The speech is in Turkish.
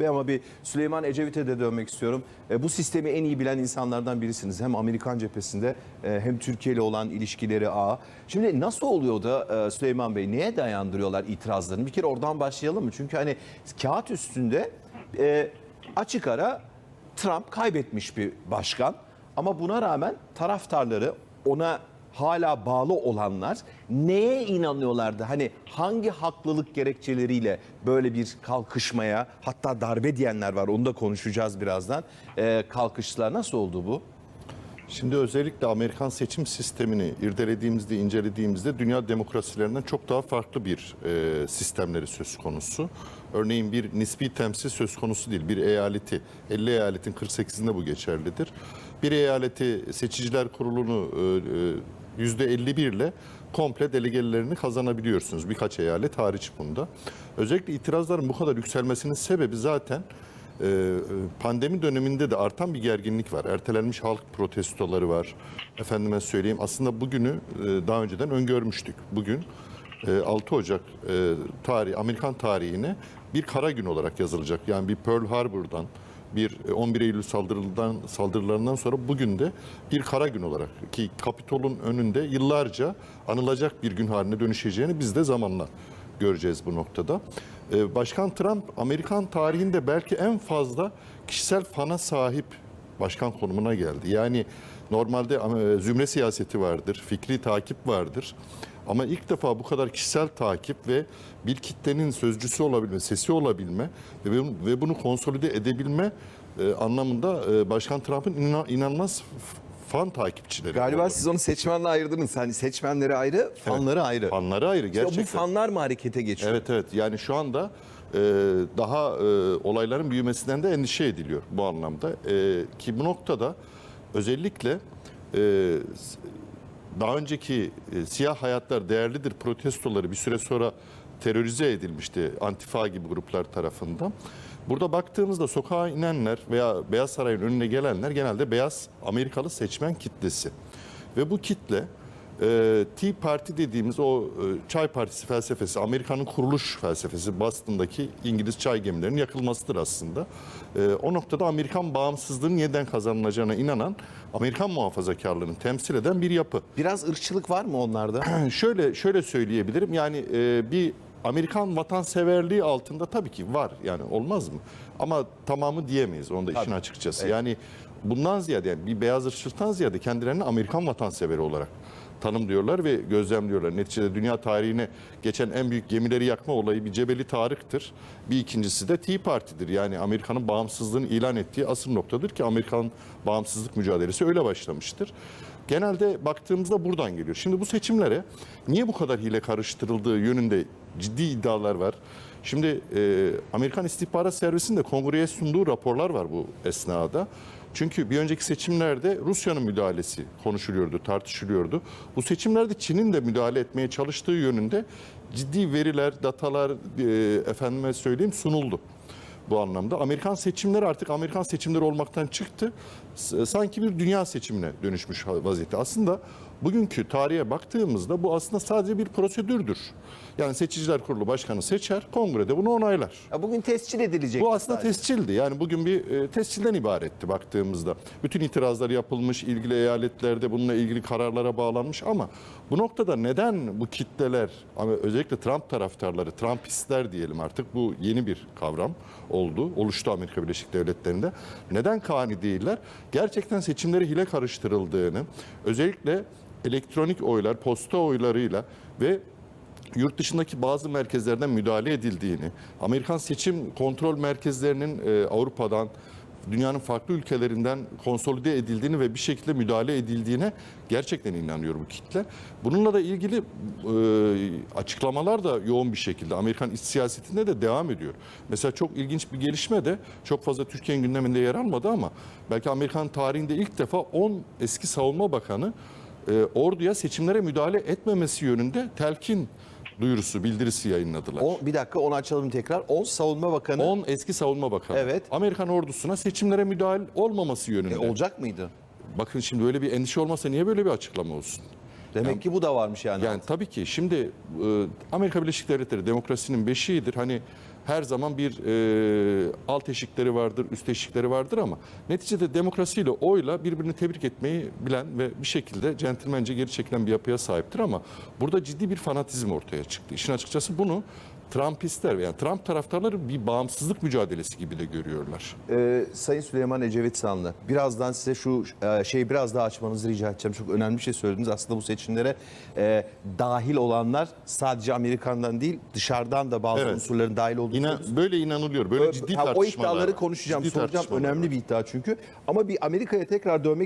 Bey ama bir Süleyman Ecevit'e de dönmek istiyorum. E, bu sistemi en iyi bilen insanlardan birisiniz. Hem Amerikan cephesinde e, hem Türkiye ile olan ilişkileri ağ. Şimdi nasıl oluyor da e, Süleyman Bey neye dayandırıyorlar itirazlarını? Bir kere oradan başlayalım mı? Çünkü hani kağıt üstünde açık ara Trump kaybetmiş bir başkan. Ama buna rağmen taraftarları ona hala bağlı olanlar neye inanıyorlardı? Hani hangi haklılık gerekçeleriyle böyle bir kalkışmaya hatta darbe diyenler var onu da konuşacağız birazdan. Ee, kalkıştılar nasıl oldu bu? Şimdi özellikle Amerikan seçim sistemini irdelediğimizde, incelediğimizde dünya demokrasilerinden çok daha farklı bir e, sistemleri söz konusu. Örneğin bir nispi temsil söz konusu değil. Bir eyaleti, 50 eyaletin 48'inde bu geçerlidir. Bir eyaleti seçiciler kurulunu e, e, %51 ile komple delegelerini kazanabiliyorsunuz. Birkaç eyalet hariç bunda. Özellikle itirazların bu kadar yükselmesinin sebebi zaten ee, pandemi döneminde de artan bir gerginlik var. Ertelenmiş halk protestoları var. Efendime söyleyeyim aslında bugünü e, daha önceden öngörmüştük. Bugün e, 6 Ocak e, tarih Amerikan tarihine bir kara gün olarak yazılacak. Yani bir Pearl Harbor'dan bir e, 11 Eylül saldırılarından saldırılarından sonra bugün de bir kara gün olarak ki Kapitol'un önünde yıllarca anılacak bir gün haline dönüşeceğini biz de zamanla göreceğiz bu noktada. Ee, Başkan Trump Amerikan tarihinde belki en fazla kişisel fana sahip başkan konumuna geldi. Yani normalde e, zümre siyaseti vardır, fikri takip vardır. Ama ilk defa bu kadar kişisel takip ve bir kitlenin sözcüsü olabilme, sesi olabilme ve bunu, ve bunu konsolide edebilme e, anlamında e, Başkan Trump'ın inan- inanılmaz fan takipçileri. Galiba siz onu seçmenle ayırdınız. Hani seçmenleri ayrı, fanları ayrı. fanları ayrı İşte gerçekten. bu fanlar mı harekete geçiyor? Evet evet yani şu anda e, daha e, olayların büyümesinden de endişe ediliyor bu anlamda. E, ki bu noktada özellikle e, daha önceki e, siyah hayatlar değerlidir protestoları bir süre sonra terörize edilmişti Antifa gibi gruplar tarafından. Burada baktığımızda sokağa inenler veya Beyaz Saray'ın önüne gelenler genelde beyaz Amerikalı seçmen kitlesi. Ve bu kitle e, Tea Party dediğimiz o e, çay partisi felsefesi, Amerika'nın kuruluş felsefesi, Boston'daki İngiliz çay gemilerinin yakılmasıdır aslında. E, o noktada Amerikan bağımsızlığının yeniden kazanılacağına inanan, Amerikan muhafazakarlığını temsil eden bir yapı. Biraz ırkçılık var mı onlarda? şöyle şöyle söyleyebilirim. Yani e, bir Amerikan vatanseverliği altında tabii ki var. Yani olmaz mı? Ama tamamı diyemeyiz. Onu da işin açıkçası. Yani bundan ziyade yani bir beyaz ırkçılıktan ziyade kendilerini Amerikan vatanseveri olarak tanımlıyorlar ve gözlemliyorlar. Neticede dünya tarihine geçen en büyük gemileri yakma olayı bir Cebeli Tarık'tır. Bir ikincisi de Tea Party'dir. Yani Amerika'nın bağımsızlığını ilan ettiği asıl noktadır ki Amerikan bağımsızlık mücadelesi öyle başlamıştır. Genelde baktığımızda buradan geliyor. Şimdi bu seçimlere niye bu kadar hile karıştırıldığı yönünde ciddi iddialar var. Şimdi e, Amerikan İstihbarat Servisi'nin de kongreye sunduğu raporlar var bu esnada. Çünkü bir önceki seçimlerde Rusya'nın müdahalesi konuşuluyordu, tartışılıyordu. Bu seçimlerde Çin'in de müdahale etmeye çalıştığı yönünde ciddi veriler, datalar e, efendime söyleyeyim sunuldu bu anlamda. Amerikan seçimleri artık Amerikan seçimleri olmaktan çıktı. Sanki bir dünya seçimine dönüşmüş vaziyette. Aslında bugünkü tarihe baktığımızda bu aslında sadece bir prosedürdür. Yani seçiciler kurulu başkanı seçer, kongrede bunu onaylar. Ya bugün tescil edilecek. Bu aslında sadece. tescildi. Yani bugün bir e, tescilden ibaretti baktığımızda. Bütün itirazlar yapılmış, ilgili eyaletlerde bununla ilgili kararlara bağlanmış ama bu noktada neden bu kitleler, özellikle Trump taraftarları, Trumpistler diyelim artık bu yeni bir kavram oldu, oluştu Amerika Birleşik Devletleri'nde. Neden kani değiller? Gerçekten seçimleri hile karıştırıldığını, özellikle elektronik oylar, posta oylarıyla ve yurt dışındaki bazı merkezlerden müdahale edildiğini, Amerikan seçim kontrol merkezlerinin e, Avrupa'dan, dünyanın farklı ülkelerinden konsolide edildiğini ve bir şekilde müdahale edildiğine gerçekten inanıyor bu kitle. Bununla da ilgili e, açıklamalar da yoğun bir şekilde Amerikan iç siyasetinde de devam ediyor. Mesela çok ilginç bir gelişme de çok fazla Türkiye'nin gündeminde yer almadı ama belki Amerikan tarihinde ilk defa 10 eski savunma bakanı e, orduya seçimlere müdahale etmemesi yönünde telkin duyurusu, bildirisi yayınladılar. O, bir dakika onu açalım tekrar. 10 savunma bakanı 10 eski savunma bakanı. Evet. Amerikan ordusuna seçimlere müdahale olmaması yönünde. E, olacak mıydı? Bakın şimdi öyle bir endişe olmasa niye böyle bir açıklama olsun? Demek ki bu da varmış yani. Yani tabii ki şimdi e, Amerika Birleşik Devletleri demokrasinin beşiğidir. Hani her zaman bir e, alt eşikleri vardır, üst eşikleri vardır ama neticede demokrasiyle oyla birbirini tebrik etmeyi bilen ve bir şekilde centilmence geri çekilen bir yapıya sahiptir ama burada ciddi bir fanatizm ortaya çıktı. İşin açıkçası bunu Trumpistler yani Trump taraftarları bir bağımsızlık mücadelesi gibi de görüyorlar. Ee, Sayın Süleyman Ecevit Sanlı, birazdan size şu e, şeyi biraz daha açmanızı rica edeceğim. Çok önemli bir şey söylediniz. Aslında bu seçimlere e, dahil olanlar sadece Amerikan'dan değil dışarıdan da bazı Evet. unsurların dahil olduğunu İnan, böyle inanılıyor. Böyle ciddi Ha, tartışmalar O iddiaları var. konuşacağım, Ciddi soracağım. Önemli var. bir iddia çünkü. Ama bir Amerika'ya tekrar dönmek